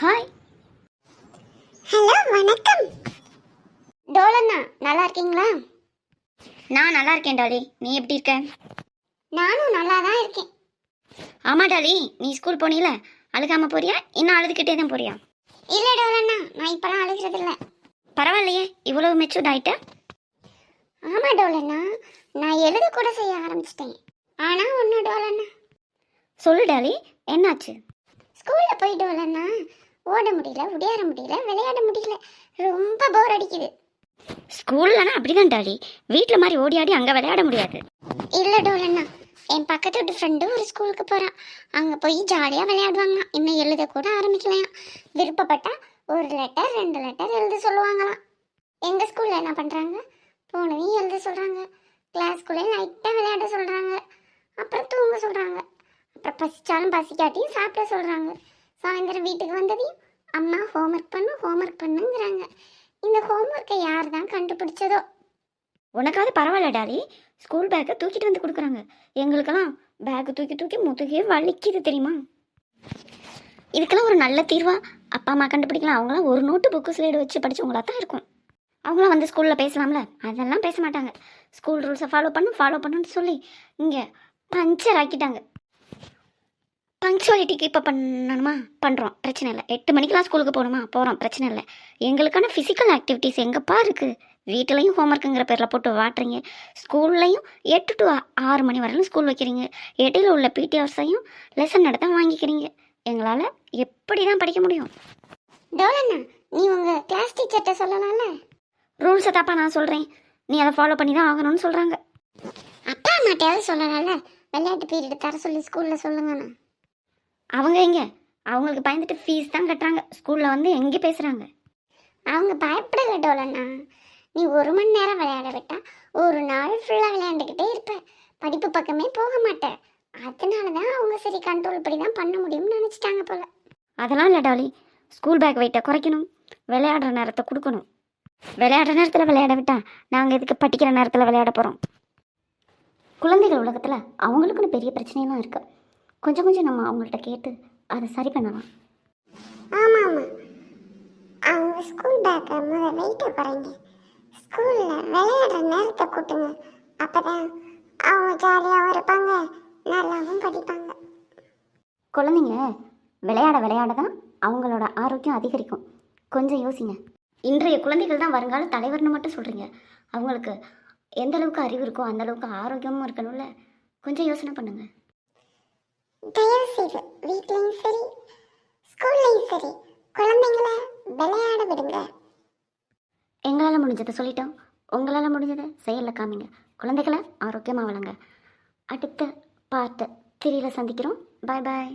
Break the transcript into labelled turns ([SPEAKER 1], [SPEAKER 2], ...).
[SPEAKER 1] Hi
[SPEAKER 2] hello வணக்கம். டோலண்ணா நல்லா இருக்கீங்களா?
[SPEAKER 1] நான் நல்லா இருக்கேன் டாலி. நீ எப்படி இருக்க?
[SPEAKER 2] நானும் நல்லா தான் இருக்கேன்.
[SPEAKER 1] ஆமா டாலி. நீ ஸ்கூல் போனீல? அழுகாம போறியா? இன்னும் அழுதுகிட்டே தான் போறியா?
[SPEAKER 2] இல்லை டோலண்ணா நான் இப்போலாம் அழுகிறது இல்லை
[SPEAKER 1] பரவாயில்லையே. இவ்வளவு மெச்சூர்ட் ஆயிட்ட?
[SPEAKER 2] ஆமாம் டோலண்ணா நான் எழுத கூட செய்ய ஆரம்பிச்சிட்டேன். ஆனால் ஒன்று டோலண்ணா
[SPEAKER 1] சொல்லு டாலி. என்னாச்சு?
[SPEAKER 2] ஸ்கூலில் போய் டோலண்ணா ஓட முடியல உடையாட முடியல விளையாட முடியல. ரொம்ப போர் அடிக்குது.
[SPEAKER 1] ஸ்கூல்லனா அப்படிதான் டாலி வீட்டில் மாதிரி ஓடி ஆடி அங்கே விளையாட முடியாது.
[SPEAKER 2] இல்லை டோலண்ணா என் பக்கத்து வீட்டு ஃப்ரெண்டு ஒரு ஸ்கூலுக்கு போகிறான் அங்கே போய் ஜாலியாக விளையாடுவாங்களாம். இன்னும் எழுத கூட ஆரம்பிக்கலையாம். விருப்பப்பட்டா ஒரு லெட்டர் ரெண்டு லெட்டர் எழுத சொல்லுவாங்களாம். எங்கள் ஸ்கூலில் என்ன பண்ணுறாங்க போனதையும் எழுத சொல்கிறாங்க கிளாஸ்க்குள்ளே லைட்டாக விளையாட சொல்கிறாங்க அப்புறம் தூங்க சொல்கிறாங்க அப்புறம் பசிச்சாலும் பசிக்காட்டியும் சாப்பிட சொல்கிறாங்க சாயந்தரம் வீட்டுக்கு வந்ததையும் அம்மா ஹோம்ஒர்க் பண்ணு ஹோம்ஒர்க் பண்ணுங்கிறாங்க. இந்த ஹோம்ஒர்க்கை யார் தான் கண்டுபிடிச்சதோ?
[SPEAKER 1] உனக்காவது பரவாயில்ல டாலி. ஸ்கூல் பேக்கை தூக்கிட்டு வந்து கொடுக்குறாங்க. எங்களுக்கெல்லாம் பேக்கை தூக்கி தூக்கி முதுகே வலிக்குது தெரியுமா? இதுக்கெல்லாம் ஒரு நல்ல தீர்வா? அப்பா அம்மா கண்டுபிடிக்கலாம். அவங்களாம் ஒரு நோட்டு புக்கு ஸ்லேடு வச்சு படித்தவங்களா தான் இருக்கும். அவங்களாம் வந்து ஸ்கூலில் பேசலாம்ல அதெல்லாம் பேச மாட்டாங்க. ஸ்கூல் ரூல்ஸை ஃபாலோ பண்ணு ஃபாலோ பண்ணுன்னு சொல்லி இங்கே பஞ்சர் ஆக்கிட்டாங்க. பங்க்சுவாலிட்டிக்கு இப்போ பண்ணணுமா? பண்ணுறோம் பிரச்சனை இல்லை. எட்டு மணிக்கெலாம் ஸ்கூலுக்கு போகணுமா? போகிறோம் பிரச்சனை இல்லை. எங்களுக்கான ஃபிசிக்கல் ஆக்டிவிட்டீஸ் எங்கப்பா இருக்குது வீட்டிலையும் ஹோம்ஒர்க்குங்கிற பேரில் போட்டு வாட்டுறீங்க. ஸ்கூல்லையும் எட்டு டு ஆறு மணி வரையிலும் ஸ்கூல் வைக்கிறீங்க. இடையில உள்ள பிடி ஹவர்ஸையும் லெசன் நடத்த வாங்கிக்கிறீங்க. எங்களால் எப்படி தான் படிக்க முடியும்?
[SPEAKER 2] டோலண்ணா நீ உங்கள் கிளாஸ் டீச்சர்கிட்ட சொல்லலாம்ல?
[SPEAKER 1] ரூல்ஸை தப்பா நான் சொல்கிறேன் நீ அதை ஃபாலோ பண்ணி தான் ஆகணும்னு சொல்கிறாங்க
[SPEAKER 2] அப்பா அம்மாட்டையாவது சொல்லலாம்ல? விளையாட்டு பீரியட் தர சொல்லி ஸ்கூலில் சொல்லுங்கண்ணா.
[SPEAKER 1] அவங்க எங்கே? அவங்களுக்கு பயந்துட்டு ஃபீஸ் தான் கட்டுறாங்க. ஸ்கூலில் வந்து எங்கே பேசுகிறாங்க
[SPEAKER 2] அவங்க பயப்பட கட்டோலண்ணா நீ ஒரு மணி நேரம் விளையாட விட்டா ஒரு நாள் ஃபுல்லாக விளையாண்டுக்கிட்டே இருப்ப. படிப்பு பக்கமே போக மாட்டேன் அதனால தான் அவங்க சரி கண்ட்ரோல் படி தான் பண்ண முடியும்னு நினச்சிட்டாங்க போல.
[SPEAKER 1] அதெல்லாம் இல்லை டாலி. ஸ்கூல் பேக் வெயிட்டை குறைக்கணும். விளையாடுற நேரத்தை கொடுக்கணும். விளையாடுற நேரத்தில் விளையாட விட்டா நாங்கள் இதுக்கு படிக்கிற நேரத்தில் விளையாட போகிறோம் குழந்தைகள் உலகத்தில் அவங்களுக்குன்னு பெரிய பிரச்சனையெல்லாம் இருக்குது கொஞ்சம் கொஞ்சம் நம்ம அவங்கள்ட்ட கேட்டு அதை சரி பண்ணலாம்.
[SPEAKER 2] ஆமாம் ஆமாம் அவங்க ஸ்கூல் பேக்கை முதல் வெயிட்டை குறைங்க. ஸ்கூலில் விளையாடுற நேரத்தை கூட்டுங்க. அப்போ தான் அவங்க ஜாலியாகவும் இருப்பாங்க நல்லாவும் படிப்பாங்க.
[SPEAKER 1] குழந்தைங்க விளையாட விளையாட தான் அவங்களோட ஆரோக்கியம் அதிகரிக்கும். கொஞ்சம் யோசிங்க. இன்றைய குழந்தைகள் தான் வருங்கால தலைவர்னு மட்டும் சொல்கிறீங்க அவங்களுக்கு எந்த அளவுக்கு அறிவு இருக்கோ அந்த அளவுக்கு ஆரோக்கியமும் இருக்கணும்ல. கொஞ்சம் யோசனை பண்ணுங்க.
[SPEAKER 2] தயவு செய்து வீட்லேயும் சரி ஸ்கூல்லையும் சரி குழந்தைங்கள விளையாட விடுங்க.
[SPEAKER 1] எங்களால் முடிஞ்சதை சொல்லிட்டோம். உங்களால் முடிஞ்சதை செயலில் காமிங்க. குழந்தைகளை ஆரோக்கியமாக வளங்க அடுத்த பார்ட்டு திரியில் சந்திக்கிறோம். பாய் பாய்